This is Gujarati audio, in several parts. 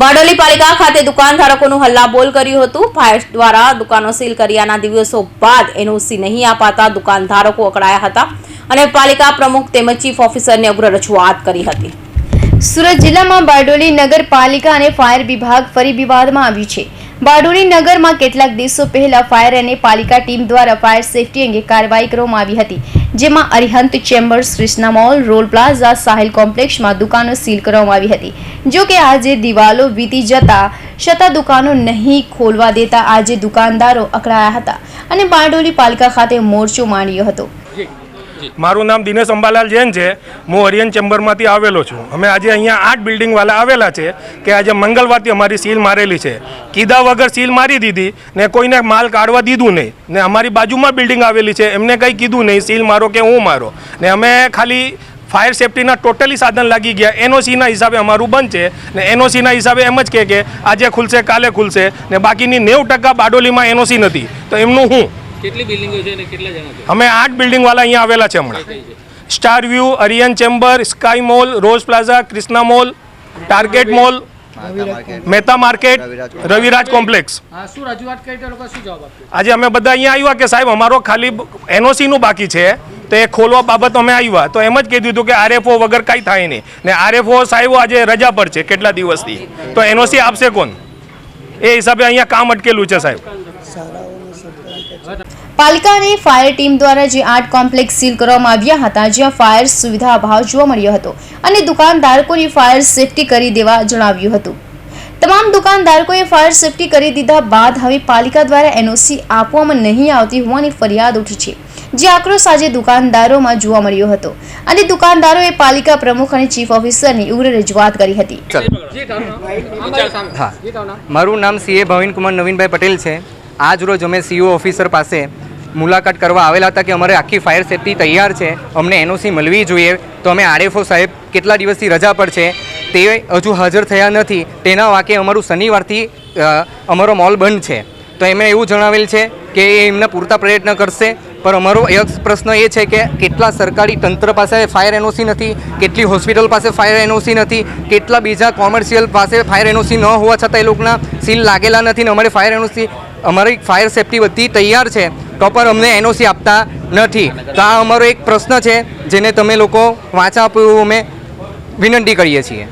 બારડોલી પાલિકા ખાતે દુકાનધારકોનું હલ્લાબોલ કર્યું હતું. ફાયર દ્વારા દુકાનો સીલ કર્યાના દિવસો બાદ એનઓસી નહીં અપાતા દુકાનધારકો અકળાયા હતા અને પાલિકા પ્રમુખ તેમજ ચીફ ઓફિસરને ઉગ્ર રજૂઆત કરી હતી. સુરત જિલ્લામાં બારડોલી નગરપાલિકા અને ફાયર વિભાગ ફરી વિવાદમાં આવ્યું છે. બારડોલી નગરમાં કેટલાક દિવસો પહેલા ફાયર અને પાલિકા ટીમ દ્વારા ફાયર સેફટી અંગે કાર્યવાહી કરવામાં આવી હતી, જેમાં અરિહંત ચેમ્બર્સ ક્રિષ્ના મોલ, રોલ પ્લાઝા, સાહિલ કોમ્પ્લેક્ષમાં દુકાનો સીલ કરવામાં આવી હતી. જો કે આજે દિવાલો વીતી જતા છતાં દુકાનો નહીં ખોલવા દેતા આજે દુકાનદારો અકળાયા હતા અને બારડોલી પાલિકા ખાતે મોરચો માંડ્યો હતો. મારું નામ દિનેશ અંબાલાલ જૈન છે. હું હરિયન ચેમ્બરમાંથી આવેલો છું. અમે આજે અહીંયા આઠ બિલ્ડિંગવાળા આવેલા છે કે આજે મંગળવારથી અમારી સીલ મારેલી છે. કીધા વગર સીલ મારી દીધી ને કોઈને માલ કાઢવા દીધું નહીં. ને અમારી બાજુમાં બિલ્ડિંગ આવેલી છે. એમને કંઈ કીધું નહીં, સીલ મારો કે હું મારો? ને અમે ખાલી ફાયર સેફટીના ટોટલી સાધન લાગી ગયા. એનઓસીના હિસાબે અમારું બંધ છે ને એનઓસીના હિસાબે એમ જ કહે કે આજે ખુલશે, કાલે ખુલશે ને બાકીની નેવું ટકા બારડોલીમાં એનઓસી નથી. તો એમનું હું? કેટલી બિલ્ડિંગો છે અને કેટલા જણા છે? અમે આઠ બિલ્ડિંગવાળા અહીંયા આવેલા છે હમણાં. Star view Aryan chamber sky mall rose plaza Krishna mall target mall Mehta market Raviraj complex હા શું રજૂઆત કરી તો લોકો શું જવાબ આપ્યો? આજે અમે બધા અહીંયા આવ્યા કે સાહેબ અમારો ખાલી એનઓસીનું બાકી છે તો એ ખોલવા બાબત અમે આવ્યા. તો એમ જ કીધું દીધું કે આરએફઓ વગર કાંઈ થાય નહીં. ને આરએફઓ સાહેબ આજે રજા પર છે કેટલા દિવસથી. તો એનઓસી આપશે કોણ? એ હિસાબે અહીંયા કામ અટકેલું છે સાહેબ. પાલિકા અને ફાયર ટીમ દ્વારા જે આર્ટ કોમ્પ્લેક્સ સીલ કરવામાં આવ્યા હતા, જ્યાં ફાયર સુવિધા અભાવ જોવા મળ્યો હતો અને દુકાનધારકોને ફાયર સેફટી કરી દેવા જણાવ્યું હતું. તમામ દુકાનધારકોએ ફાયર સેફટી કરી દીધા બાદ હવે પાલિકા દ્વારા એનઓસી આપવામાં નહીં આવતી હોવાની ફરિયાદ ઉઠી છે, જે આક્રોશ આજે દુકાનદારોમાં જોવા મળ્યો હતો. અને દુકાનદારોએ પાલિકા પ્રમુખ અને ચીફ ઓફિસરની ઉગ્ર રજૂઆત કરી હતી. મારું નામ સીએ ભવિન કુમાર નવીનભાઈ પટેલ છે. આજ રોજ અમે સીઓ ઓફિસર પાસે મુલાકાત કરવા આવેલા હતા કે અમારે આખી ફાયર સેફટી તૈયાર છે. અમને એનઓસી મળવી જોઈએ. તો અમે આરએફઓ સાહેબ કેટલા દિવસથી રજા પર છે તે હજુ હાજર થયા નથી. તેના વાકે અમારું શનિવારથી અમારો મોલ બંધ છે. તો એમણે એવું જણાવેલ છે કે એ એમના પૂરતા પ્રયત્ન કરશે. પણ અમારો એક પ્રશ્ન એ છે કે કેટલા સરકારી તંત્ર પાસે ફાયર એનઓસી નથી? કેટલી હોસ્પિટલ પાસે ફાયર એનઓસી નથી? કેટલા બીજા કોમર્શિયલ પાસે ફાયર એનઓસી ન હોવા છતાં એ લોકોના સીલ લાગેલા નથી ને અમારે ફાયર એનઓસી અમારી ફાયર સેફટી બધી તૈયાર છે. પણ અમને એનઓસી આપતા નથી. તો આ અમારો એક પ્રશ્ન છે, જેને તમે લોકો વાંચા આપ્યું અમે વિનંતી કરીએ છીએ.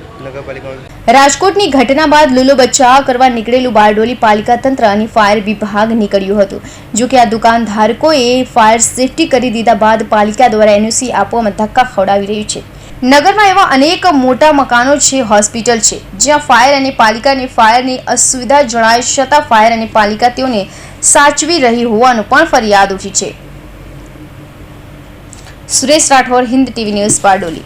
રાજકોટની ઘટના બાદ લુલો બચાવ કરવા નીકળેલું બારડોલી પાલિકા તંત્ર અને ફાયર વિભાગ નીકળ્યું હતું. જો કે આ દુકાનધારકોએ ફાયર સેફટી કરી દીધા બાદ પાલિકા દ્વારા એનઓસી આપવામાં ધક્કા ખવડાવી રહ્યું છે. નગરમાં એવા અનેક મોટા મકાનો છે, હોસ્પિટલ છે, જ્યાં ફાયર અને પાલિકાની ફાયરની અસુવિધા જણાય છતાં ફાયર અને પાલિકા તેઓને સાચવી રહી હોવાનું પણ ફરિયાદ ઉઠી છે. Suresh Rathod Hind TV news Bardoli